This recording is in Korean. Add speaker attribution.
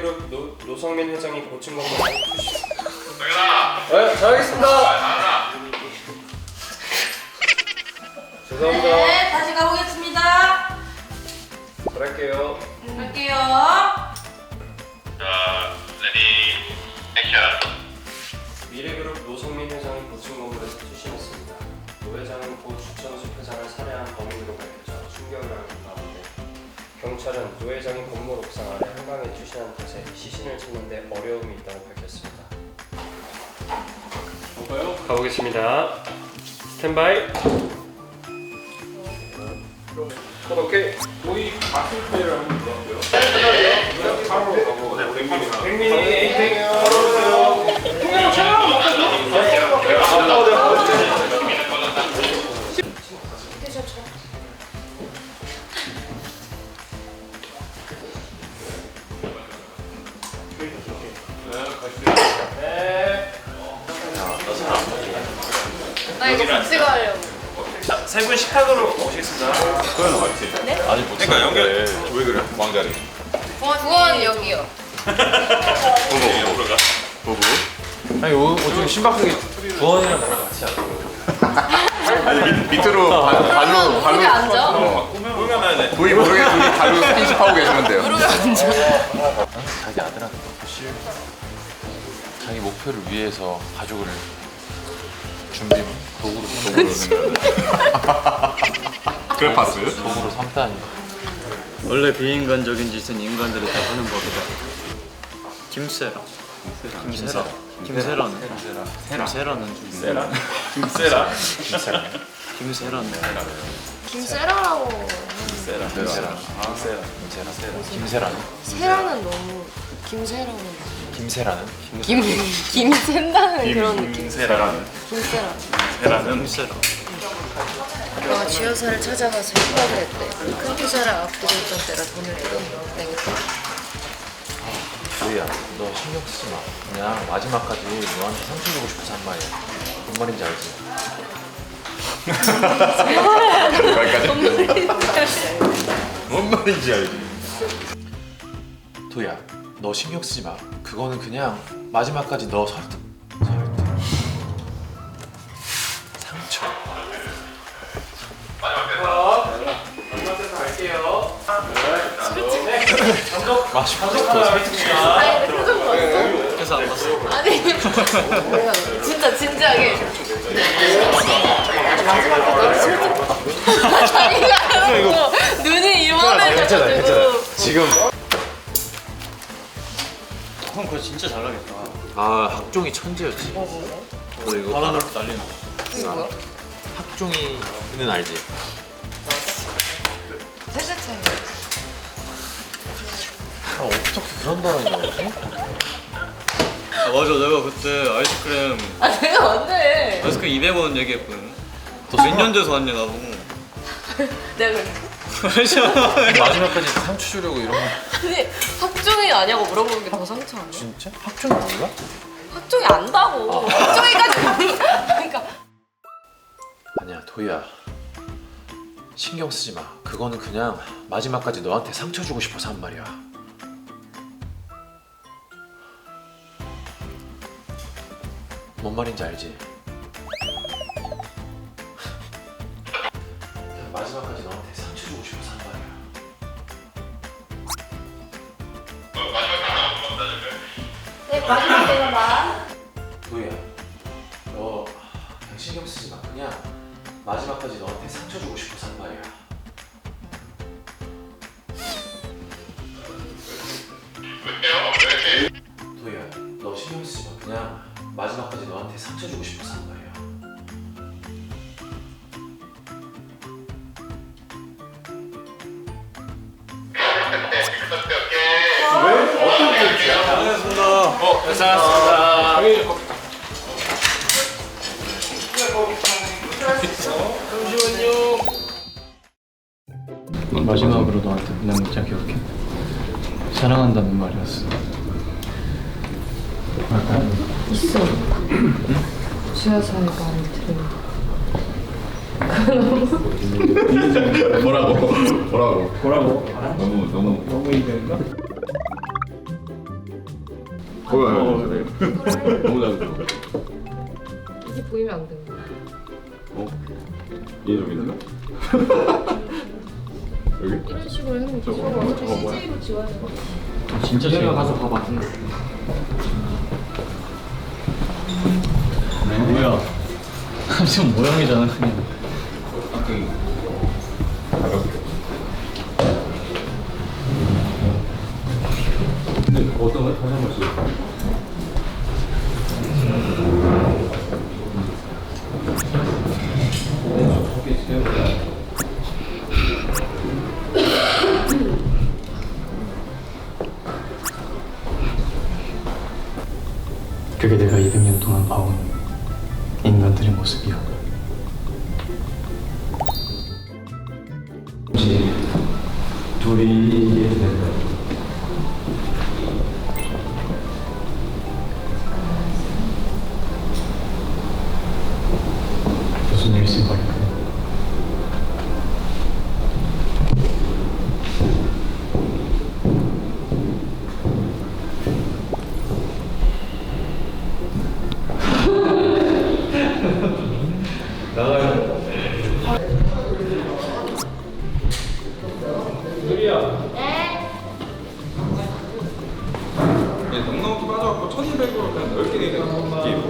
Speaker 1: 미래그룹 노, 노성민 회장이 고친 것만
Speaker 2: 정현아
Speaker 1: 네, 잘하겠습니다.
Speaker 2: 잘하나
Speaker 1: 죄송합니다.
Speaker 3: 네, 다시 가보겠습니다.
Speaker 1: 잘할게요.
Speaker 3: 갈게요.
Speaker 2: 자 레디 액션
Speaker 1: 미래그룹 노성민 회장이 고층 건물에서 투신했습니다. 노 회장은 고 주천숙 회장을 살해한 범인으로 가운데 경찰은 노 회장이 건물 옥상 아래 한강에 투신한 탓에 시신을 찾는데 어려움이 있다고 밝혔습니다. 볼까요? 가보겠습니다. 스탠바이. 어, 오케이.
Speaker 4: 거의 봤을 때를 한번 볼게요. 바로 가고 네, 백민이
Speaker 1: 오세요.
Speaker 3: 나 이거 같이 가려고.
Speaker 1: 세 분 식탁으로 오시겠습니다.
Speaker 4: 그건 맞지?
Speaker 5: 아니 못
Speaker 2: 그러니까 연결
Speaker 4: 왜 그래? 왕자리.
Speaker 3: 구원 여기요.
Speaker 2: 옆으로 가
Speaker 5: 아니 오, 좀 신박하게 부원이랑 나랑 같이
Speaker 4: 아니 밑, 밑으로 발- 발로
Speaker 3: 무릎에 앉아.
Speaker 2: 보면은
Speaker 4: 보이 모르게 둘이 발로 스킨십하고 계시면 돼요.
Speaker 3: 무릎에 앉아.
Speaker 5: 자기 아들한테 실 자기 목표를 위해서 가족을 준비 도구로 도구로
Speaker 4: 그래 봤어요?
Speaker 5: 도구로 삼다니
Speaker 6: 원래 비인간적인 짓은 인간들이 다 하는 법이다. 김세라. 김세라. 김세라는 김세라는 좀
Speaker 2: 세라 김세라
Speaker 6: 김세라는
Speaker 7: 김세라라고
Speaker 5: 세라 김세라 아 세라 김세라 세라 김세라는
Speaker 7: 세라는 너무 김세라는
Speaker 5: 김세라는
Speaker 7: 김 김센다는 그런 느낌
Speaker 2: 김세라는
Speaker 7: 김세라
Speaker 2: 세라는
Speaker 6: 김세라.
Speaker 7: 아빠가 지효사를 찾아가서 협박을 했대 컴퓨터를 앞두고 있던 때라 돈을 내겠다
Speaker 5: 우리야 너 신경 쓰지 마 그냥 마지막까지 너한테 상처 주고 싶어서 한 말이야 뭔 말인지 알지?
Speaker 4: 여기까지. 뭔 말인지 알지?
Speaker 5: 도야 너 신경 쓰지 마 그거는 그냥 마지막까지 너 설득
Speaker 7: 아니 근데 표정 봤어?
Speaker 6: 그래서 안 봤어.
Speaker 7: 아니 진짜 진지하게 마지막까지 슬쩍 자기가 아니고 눈이 이만해가지고
Speaker 5: 지금
Speaker 6: 형 그거 진짜 잘하겠다.
Speaker 5: 아 학종이 천재였지 너 이거
Speaker 6: 바다 놀 난리 나.
Speaker 7: 누구야?
Speaker 5: 학종이는 알지?
Speaker 7: 세살 차이
Speaker 5: 아 어떻게 그런 단어가 나오지?
Speaker 6: 아, 맞아 내가 그때 아이스크림
Speaker 7: 아 내가 언제
Speaker 6: 아이스크림 200원 얘기했거든. 몇 년 돼서 왔냐 나보고.
Speaker 7: 내가 그래
Speaker 5: 마지막까지 상처 주려고 이런 거
Speaker 7: 아니 학종이 아냐고 물어보는 게 더 상처 아니야?
Speaker 5: 진짜? 학종이 몰라?
Speaker 7: 학종이 안다고 학종이까지 몰라 그러니까
Speaker 5: 도희야 신경 쓰지 마. 그거는 그냥 마지막까지 너한테 상처 주고 싶어서 한 말이야. 뭔 말인지 알지? 그냥 마지막까지 너한테 상처 주고 싶어서 한 말이야.
Speaker 7: 네 마지막 대화만
Speaker 5: 마지막까지 너한테 상처 주고 싶어서 한 말이야. 도희야 너 신경 쓰지 마. 그냥 마지막까지 너한테 상처 주고 싶어서 한 말이야.
Speaker 1: 어, 괜찮았습니다.
Speaker 6: 마지막으로 너한테 그냥 문자 기억해. 사랑한다는 말이었어.
Speaker 7: 있어 지하사의 말을 들으면
Speaker 4: 뭐라고? 뭐라고?
Speaker 1: 뭐라고?
Speaker 4: 너무 너무
Speaker 1: 너무 이벤가?
Speaker 4: 어, 그래. 너무 잘 들어.
Speaker 7: 이게 보이면 안 되는 거야.
Speaker 4: 이놈이네. 여기?
Speaker 7: 이런 식으로 해놓으면
Speaker 4: 저거,
Speaker 7: 저거
Speaker 4: 저거 뭐야?
Speaker 7: CG로 지워야 돼.
Speaker 6: 진짜 제가 가서 봐봐. 뭐야? 지금 모양이잖아 그냥.
Speaker 4: 근데
Speaker 6: 그게 내가 200년 동안 봐온 인간들의 모습이야. 둘이 무
Speaker 4: 네, 넉넉히 빠져갖고 1200으로 그냥 넓게 내는 느낌.